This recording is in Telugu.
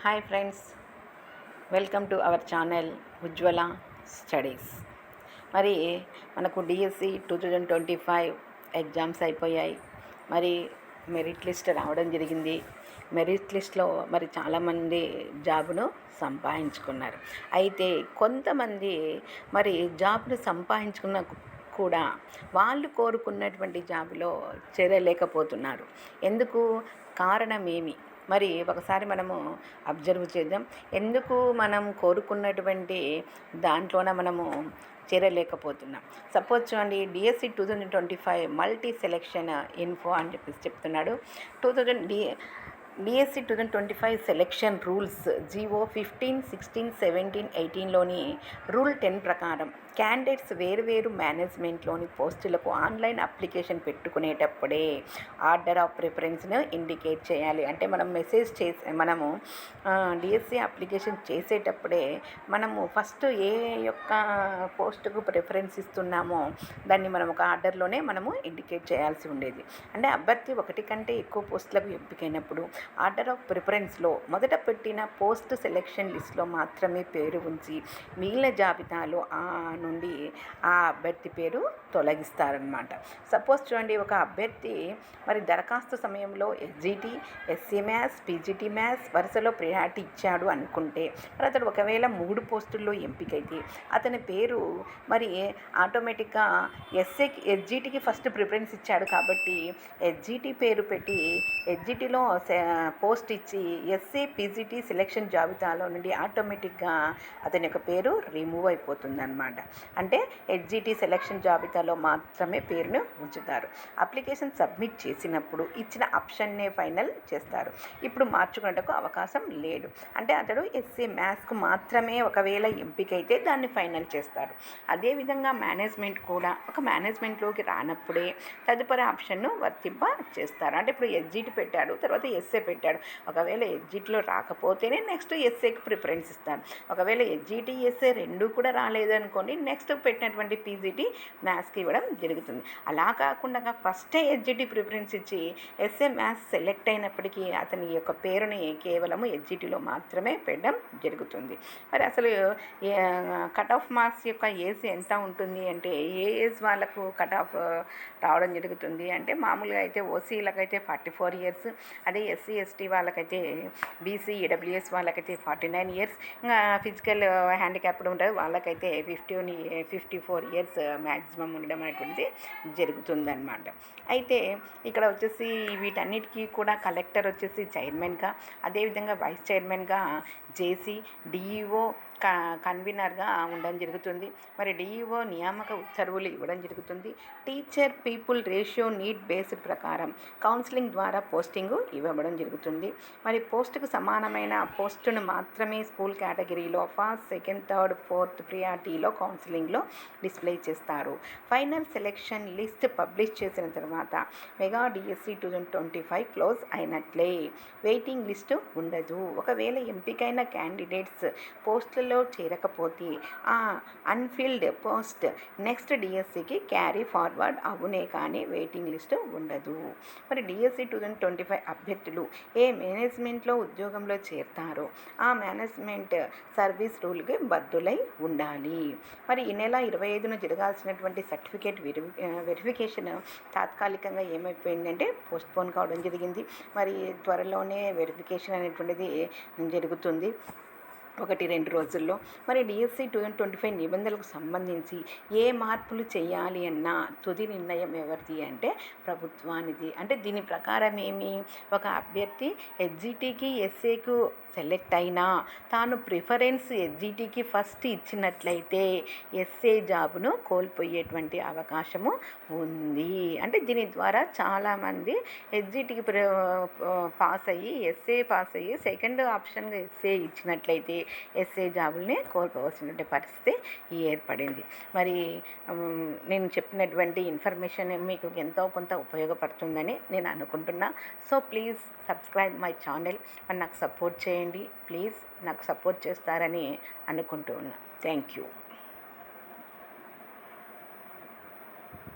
Hi friends welcome to our channel Ujwala studies. మరి మనకు DSC two thousand twenty five exams అయిపోయాయి. మరి మెరిట్ లిస్ట్ రావడం జరిగింది. మెరిట్ లిస్ట్లో మరి చాలామంది జాబ్ను సంపాదించుకున్నారు. అయితే కొంతమంది మరి జాబ్ను సంపాదించుకున్న కూడా వాళ్ళు కోరుకున్నటువంటి జాబ్లో చేరలేకపోతున్నారు. ఎందుకు? కారణం ఏమి? మరి ఒకసారి మనము అబ్జర్వ్ చేద్దాం. ఎందుకు మనం కోరుకున్నటువంటి దాంట్లోన మనము చేరలేకపోతున్నాం? సపోజ్ చూడండి DSC two thousand twenty five multi selection info అని చెప్పేసి చెప్తున్నాడు. Two thousand D DSC two thousand twenty five selection rules GO fifteen sixteen seventeen ఎయిటీన్లోని rule ten ప్రకారం క్యాండిడేట్స్ వేరువేరు మేనేజ్మెంట్లోని పోస్టులకు ఆన్లైన్ అప్లికేషన్ పెట్టుకునేటప్పుడే ఆర్డర్ ఆఫ్ ప్రిఫరెన్స్ను ఇండికేట్ చేయాలి. అంటే మనం మెసేజ్ చేసే మనము డిఎస్సి అప్లికేషన్ చేసేటప్పుడే మనము ఫస్ట్ ఏ యొక్క పోస్టుకు ప్రిఫరెన్స్ ఇస్తున్నామో దాన్ని మనం ఒక ఆర్డర్లోనే మనము ఇండికేట్ చేయాల్సి ఉండేది. అంటే అభ్యర్థి ఒకటి కంటే ఎక్కువ పోస్టులకు ఎంపికైనప్పుడు ఆర్డర్ ఆఫ్ ప్రిఫరెన్స్లో మొదట పెట్టిన పోస్ట్ సెలెక్షన్ లిస్ట్లో మాత్రమే పేరు ఉంచి మిగిలిన జాబితాలో ఆ నుండి ఆ అభ్యర్థి పేరు తొలగిస్తారనమాట సపోజ్ చూడండి ఒక అభ్యర్థి మరి దరఖాస్తు సమయంలో SGT SC maths PGT maths వరుసలో ప్రియారిటీ ఇచ్చాడు అనుకుంటే మరి అతడు ఒకవేళ మూడు పోస్టుల్లో ఎంపికైతే అతని పేరు మరి ఆటోమేటిక్గా ఎస్ఏకి ఎస్జిటికి ఫస్ట్ ప్రిఫరెన్స్ ఇచ్చాడు కాబట్టి ఎస్జిటి పేరు పెట్టి ఎస్జిటిలో పోస్ట్ ఇచ్చి ఎస్ఏ పీజీటీ సెలెక్షన్ జాబితాలో నుండి ఆటోమేటిక్గా అతని యొక్క పేరు రిమూవ్ అయిపోతుంది అనమాట అంటే హెచ్జిటి సెలెక్షన్ జాబితాలో మాత్రమే పేరును ఉంచుతారు. అప్లికేషన్ సబ్మిట్ చేసినప్పుడు ఇచ్చిన ఆప్షన్నే ఫైనల్ చేస్తారు. ఇప్పుడు మార్చుకున్నట్టుకు అవకాశం లేదు. అంటే అతడు ఎస్సీ మ్యాథ్స్కు మాత్రమే ఒకవేళ ఎంపికైతే దాన్ని ఫైనల్ చేస్తారు. అదేవిధంగా మేనేజ్మెంట్ కూడా ఒక మేనేజ్మెంట్లోకి రానప్పుడే తదుపరి ఆప్షన్ను వర్తింప చేస్తారు అంటే ఇప్పుడు ఎస్జిటి పెట్టాడు తర్వాత ఎస్ఏ పెట్టాడు. ఒకవేళ ఎగ్జిట్లో రాకపోతేనే నెక్స్ట్ ఎస్ఏకి ప్రిఫరెన్స్ ఇస్తాను. ఒకవేళ ఎగ్జిటి ఎస్ఏ రెండు కూడా రాలేదనుకోండి నెక్స్ట్ పెట్టినటువంటి పీజీటీ మ్యాథ్స్కి ఇవ్వడం జరుగుతుంది. అలా కాకుండా ఫస్టే ఎగ్జిటి ప్రిఫరెన్స్ ఇచ్చి ఎస్ఏ మ్యాథ్స్ సెలెక్ట్ అయినప్పటికీ అతని యొక్క పేరుని కేవలము ఎగ్జిటిలో మాత్రమే పెట్టడం జరుగుతుంది. మరి అసలు కట్ ఆఫ్ మార్క్స్ యొక్క ఏజ్ ఎంత ఉంటుంది అంటే ఏ ఏజ్ వాళ్ళకు కట్ ఆఫ్ రావడం జరుగుతుంది అంటే మామూలుగా అయితే ఓసీలకైతే ఫార్టీ ఫోర్ ఇయర్స్ అదే ఎస్సీ ఎస్టీ వాళ్ళకైతే బీసీ ఈడబ్ల్యూఎస్ వాళ్ళకైతే ఫార్టీ నైన్ ఇయర్స్. ఇంకా ఫిజికల్ హ్యాండిక్యాప్డ్ ఉంటారు. వాళ్ళకైతే fifty fifty four years maximum ఉండడం అనేటువంటిది జరుగుతుందన్నమాట. అయితే ఇక్కడ వచ్చేసి వీటన్నిటికీ కూడా కలెక్టర్ వచ్చేసి చైర్మన్గా అదేవిధంగా వైస్ చైర్మన్గా జేసీ డిఈఓ కన్వీనర్గా ఉండడం జరుగుతుంది. మరి డిఈఓ నియామక ఉత్తర్వులు ఇవ్వడం జరుగుతుంది. Teacher people ratio need based ప్రకారం కౌన్సిలింగ్ ద్వారా పోస్టింగ్ ఇవ్వబడం జరుగుతుంది. మరి పోస్టుకు సమానమైన పోస్టును మాత్రమే స్కూల్ కేటగిరీలో ఫస్ట్ సెకండ్ థర్డ్ ఫోర్త్ ప్రియారిటీలో కౌన్సిలింగ్లో డిస్ప్లే చేస్తారు. ఫైనల్ సెలెక్షన్ లిస్ట్ పబ్లిష్ చేసిన తర్వాత mega DSC two thousand twenty five close అయినట్లే. Waiting list ఉండదు. ఒకవేళ ఎంపికైన క్యాండిడేట్స్ లెవెల్లో చేరకపోతే ఆ అన్ఫిల్డ్ పోస్ట్ నెక్స్ట్ డిఎస్సికి క్యారీ ఫార్వర్డ్ అవునే కానీ వెయిటింగ్ లిస్ట్ ఉండదు. మరి DSC two thousand twenty five అభ్యర్థులు ఏ మేనేజ్మెంట్లో ఉద్యోగంలో చేరతారో ఆ మేనేజ్మెంట్ సర్వీస్ రూల్కి బద్దులై ఉండాలి. మరి ఈ నెల ఇరవై ఐదున జరగాల్సినటువంటి సర్టిఫికేట్ వెరి వెరిఫికేషన్ తాత్కాలికంగా ఏమైపోయిందంటే పోస్ట్పోన్ కావడం జరిగింది. మరి త్వరలోనే వెరిఫికేషన్ అనేటువంటిది జరుగుతుంది. ఒకటి రెండు రోజుల్లో. మరి DSC two thousand twenty five నిబంధనలకు సంబంధించి ఏ మార్పులు చేయాలి అన్న తుది నిర్ణయం ఎవరిది అంటే ప్రభుత్వానిది. అంటే దీని ప్రకారం ఏమి? ఒక అభ్యర్థి ఎస్జిటికి ఎస్ఏకు సెలెక్ట్ అయినా తాను ప్రిఫరెన్స్ ఎస్జిటికి ఫస్ట్ ఇచ్చినట్లయితే ఎస్ఏ జాబ్ను కోల్పోయేటువంటి అవకాశము ఉంది. అంటే దీని ద్వారా చాలామంది ఎస్జిటికి పాస్ అయ్యి ఎస్ఏ పాస్ అయ్యి సెకండ్ ఆప్షన్గా ఎస్ఏ ఇచ్చినట్లయితే ఎస్ఏ జాబుల్ని కోల్పోవలసినటువంటి పరిస్థితి ఏర్పడింది. మరి నేను చెప్పినటువంటి ఇన్ఫర్మేషన్ మీకు ఎంతో కొంత ఉపయోగపడుతుందని నేను అనుకుంటున్నా. So please subscribe my channel నాకు సపోర్ట్ చేయండి. ప్లీజ్ నాకు సపోర్ట్ చేస్తారని అనుకుంటూ ఉన్నా థ్యాంక్ యూ.